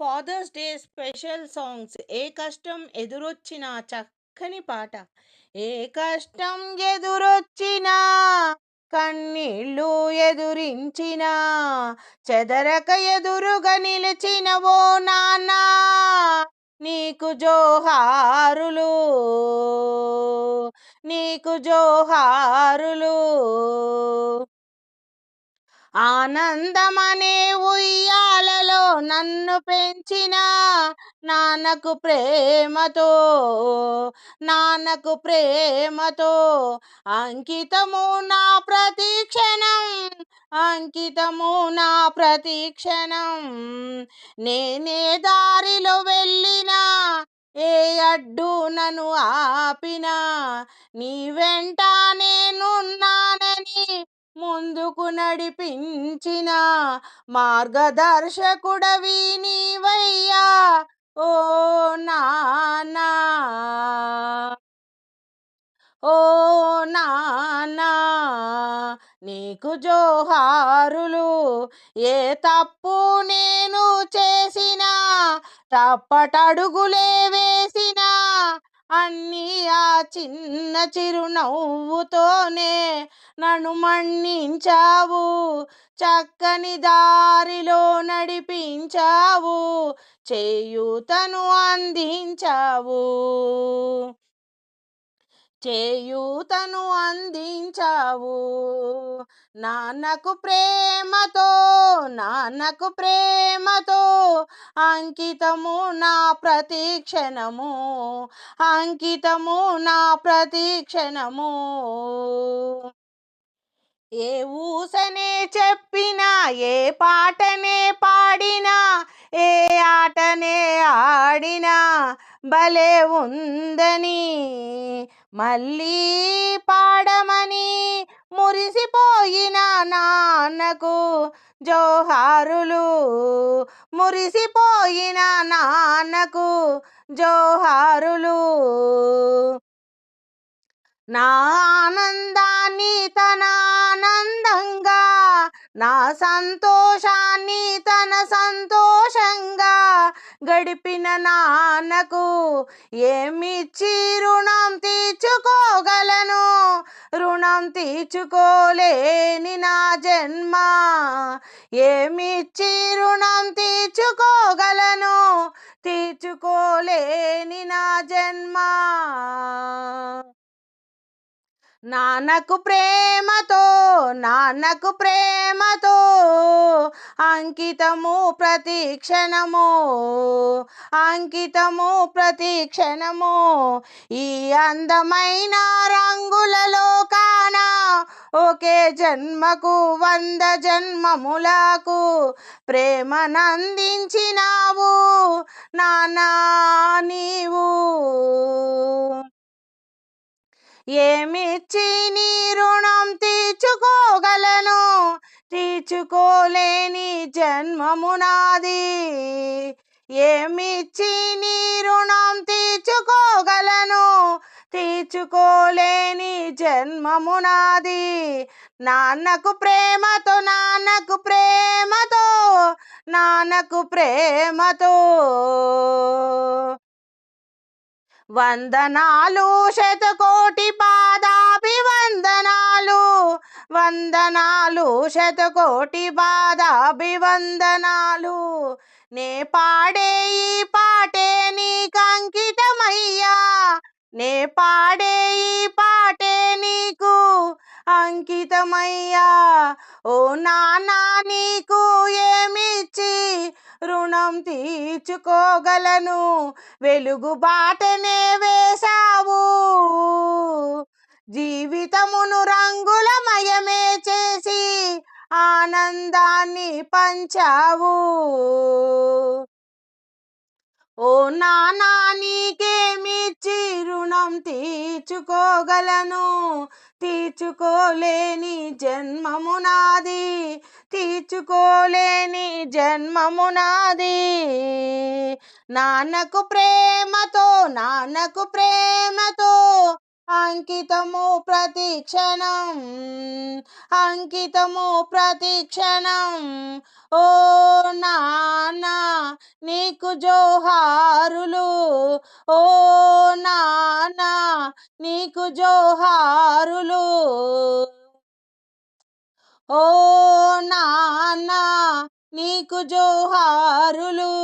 Father's day special songs. ఏ కష్టం ఎదురొచ్చినా చక్కని పాట. ఏ కష్టం ఎదురొచ్చినా కన్నీళ్ళు ఎదురించినా చెదరక ఎదురుగా నిలిచిన ఓ నాన్న నీకు జోహారులు నీకు జోహారులు. ఆనందమనే ఉయ్యాల పెంచిన నాన్నకు ప్రేమతో నాన్నకు ప్రేమతో అంకితము నా ప్రతీక్షణం అంకితము నా ప్రతీక్షణం నేనే దారిలో వెళ్ళినా ఏ అడ్డు నన్ను ఆపినా నీ వెంట నేనున్నానని ముందుకు నడిపించిన మార్గదర్శకుడవి నీవయ్యా. ఓ నానా. ఓ నానా. నీకు జోహారులు ఏ తప్పు నేను చేసినా తప్పటడుగులే వేసినా అన్నీ ఆ చిన్న చిరునవ్వుతోనే నన్ను మన్నించావు. చక్కని దారిలో నడిపించావు. చేయూతను అందించావు. చేయూతను అందించావు. నాన్నకు ప్రేమతో నాన్నకు ప్రేమతో అంకితము నా ప్రతీక్షణము. అంకితము నా ప్రతీక్షణము. ఏ ఊసనే చెప్పినా ఏ పాటనే పాడినా ఏ ఆటనే ఆడినా భలే ఉందని మళ్ళీ పాడమని మురిసిపోయిన నాన్నకు జోహారులు. మురిసిపోయిన నాన్నకు జోహారులు. నా ఆనందాన్ని తన ఆనందంగా నా సంతోషాన్ని తన సంతోషంగా గడిపిన నాన్నకు ఏమిచ్చి రుణం తీర్చుకోగలను? రుణం తీర్చుకోలేని నా జన్మ ఏమిచ్చి రుణం తీర్చుకోగలను? తీర్చుకోలేని నాన్నకు ప్రేమతో నాన్నకు ప్రేమతో అంకితము ప్రతీక్షణము అంకితము ప్రతీక్షణము ఈ అందమైన రంగులలో కానా ఒకే జన్మకు వంద జన్మములకు ప్రేమనందించినావు నానా ఏమిచ్చి నీ రుణం తీర్చుకోగలను? తీర్చుకోలేని జన్మము నాది. ఏమిచ్చి నీ రుణం తీర్చుకోగలను? తీర్చుకోలేని జన్మము నాది. నాన్నకు ప్రేమతో నాన్నకు ప్రేమతో నాన్నకు ప్రేమతో. వందనాలు శతకోటి పాదాభివందనాలు. వందనాలు శతకోటి పాదాభివందనాలు. నే పాడే ఈ పాటే నీకు అంకితమయ్యా. నే పాడే ఈ పాటే నీకు అంకితమయ్యా. ఓ నానా నీకు ఏమిచ్చి రుణం తీర్చుకోగలను. వెలుగు బాటనే వేశావు. జీవితమును రంగులమయమే చేసి ఆనందాన్ని పంచావు. ఓ నానా నీకేమిచ్చి రుణం తీర్చుకోగలను? తీర్చుకోలేని జన్మము నాది. తీర్చుకోలేని జన్మము నాది. నాన్నకు ప్రేమతో నాన్నకు ప్రేమతో అంకితము ప్రతిక్షణం అంకితము ప్రతిక్షణం ఓ నాన్న నీకు జోహారులు. ఓ నాన్న నీకు జోహారులు. ఓ నానా నీకు జోహారులు.